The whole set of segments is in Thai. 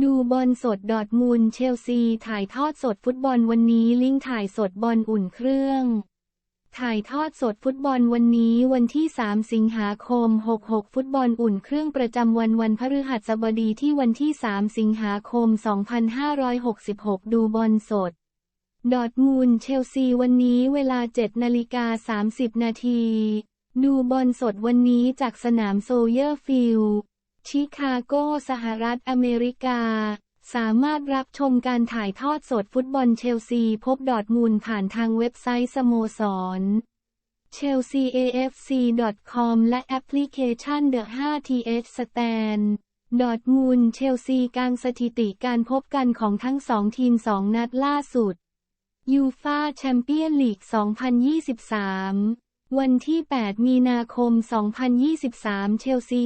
ดูบอลสดดอทมูลเชลซี ถ่ายทอดสดฟุตบอลวันนี้ลิงก์ถ่ายสดบอลอุ่นเครื่อง ถ่ายทอดสดฟุตบอลวันนี้วันที่ 3 สิงหาคม 66 ฟุตบอลอุ่นเครื่องประจำวันวันพฤหัสบดีที่วันที่ 3 สิงหาคม 2566 ดูบอลสด ดอทมูลเชลซีวันนี้เวลา 7 นาฬิกา 30 นาที ดูบอลสดวันนี้จากสนามโซเยอร์ฟิลด์ ชิคาโกสหรัฐอเมริกา สามารถรับชมการถ่ายทอดสดฟุตบอลเชลซีพบดอร์ทมูลผ่านทางเว็บไซต์สโมสร chelseaafc.com และแอปพลิเคชัน The 5th Stand ดอทมูลเชลซีกลางสถิติการพบกันของทั้งสองทีมสองนัดล่าสุดยูฟาแชมเปี้ยนลีก 2023 วันที่ 8 มีนาคม 2023 เชลซี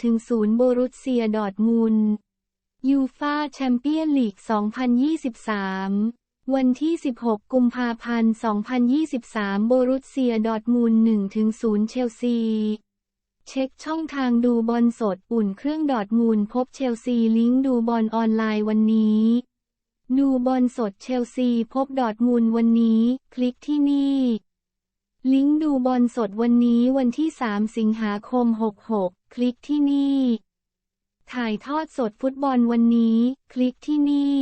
2-0 โบรุสเซียดอร์ทมุนยูฟาแชมเปี้ยนลีก 2023 วันที่ 16 กุมภาพันธ์ 2023 โบรุสเซียดอร์ทมุน1-0 เชลซี เช็คช่องทางดูบอลสดอุ่นเครื่องดอร์ทมูลพบเชลซีลิงก์ดูบอลออนไลน์วันนี้ ดูบอลสดเชลซีพบดอร์ทมูลวันนี้ คลิกที่นี่ ลิงก์ดูบอลสดวันนี้วันที่ 3 สิงหาคม 66 คลิกที่นี่ ถ่ายทอดสดฟุตบอลวันนี้ คลิกที่นี่